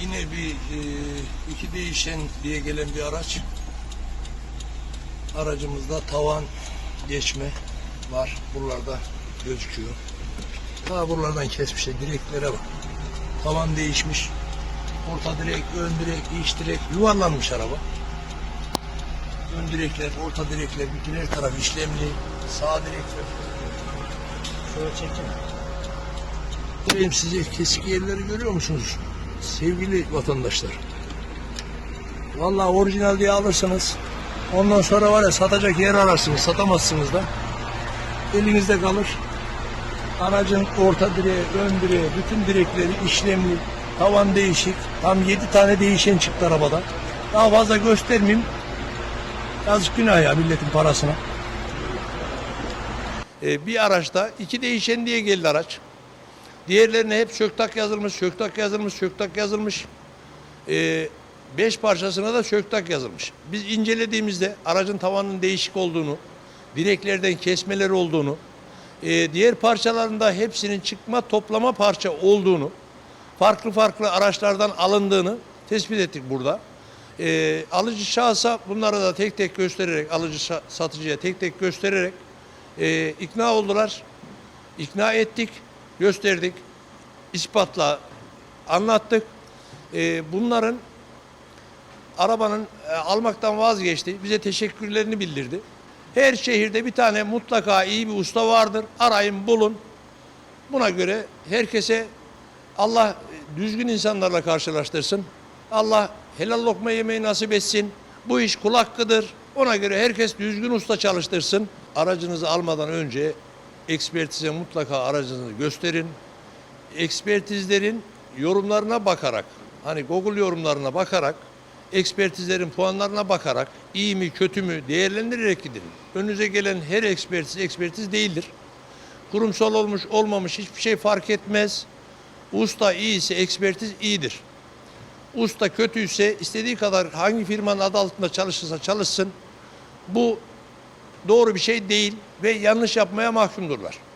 Yine bir e, iki değişen diye gelen bir araç. Aracımızda tavan geçme var. Buralarda gözüküyor. Ta buralardan kesmişler. Direklere bak. Tavan değişmiş. Orta direk, ön direk, iç direk yuvarlanmış araba. Ön direkler, orta direkler, bütün her taraf işlemli. Sağ direkler. Şöyle çekeyim. Göreyim size kesik yerleri görüyor musunuz? Sevgili vatandaşlar. Vallahi orijinal diye alırsanız ondan sonra var ya satacak yer ararsınız. Satamazsınız da. Elinizde kalır. Aracın orta direği, ön direği, bütün direkleri işlemli. Tavan değişik. Tam 7 tane değişen çıktı arabada. Daha fazla göstermeyeyim. Yazık günah ya milletin parasına. Ee, bir araçta iki değişen diye geldi araç. Diğerlerine hep söktak yazılmış, söktak yazılmış, söktak yazılmış. Ee, beş parçasına da söktak yazılmış. Biz incelediğimizde aracın tavanının değişik olduğunu, direklerden kesmeler olduğunu, e, diğer parçalarında hepsinin çıkma toplama parça olduğunu, farklı farklı araçlardan alındığını tespit ettik burada. Ee, alıcı şahsa bunları da tek tek göstererek, alıcı satıcıya tek tek göstererek e, ikna oldular. İkna ettik, gösterdik, ispatla anlattık. E, bunların arabanın e, almaktan vazgeçti. Bize teşekkürlerini bildirdi. Her şehirde bir tane mutlaka iyi bir usta vardır. Arayın, bulun. Buna göre herkese Allah düzgün insanlarla karşılaştırsın. Allah helal lokma yemeği nasip etsin. Bu iş kul hakkıdır. Ona göre herkes düzgün usta çalıştırsın. Aracınızı almadan önce ekspertize mutlaka aracınızı gösterin. Ekspertizlerin yorumlarına bakarak, hani Google yorumlarına bakarak, ekspertizlerin puanlarına bakarak iyi mi kötü mü değerlendirerek gidin. Önünüze gelen her ekspertiz ekspertiz değildir. Kurumsal olmuş olmamış hiçbir şey fark etmez. Usta iyiyse ekspertiz iyidir. Usta kötüyse istediği kadar hangi firmanın adı altında çalışırsa çalışsın bu doğru bir şey değil ve yanlış yapmaya mahkumdurlar.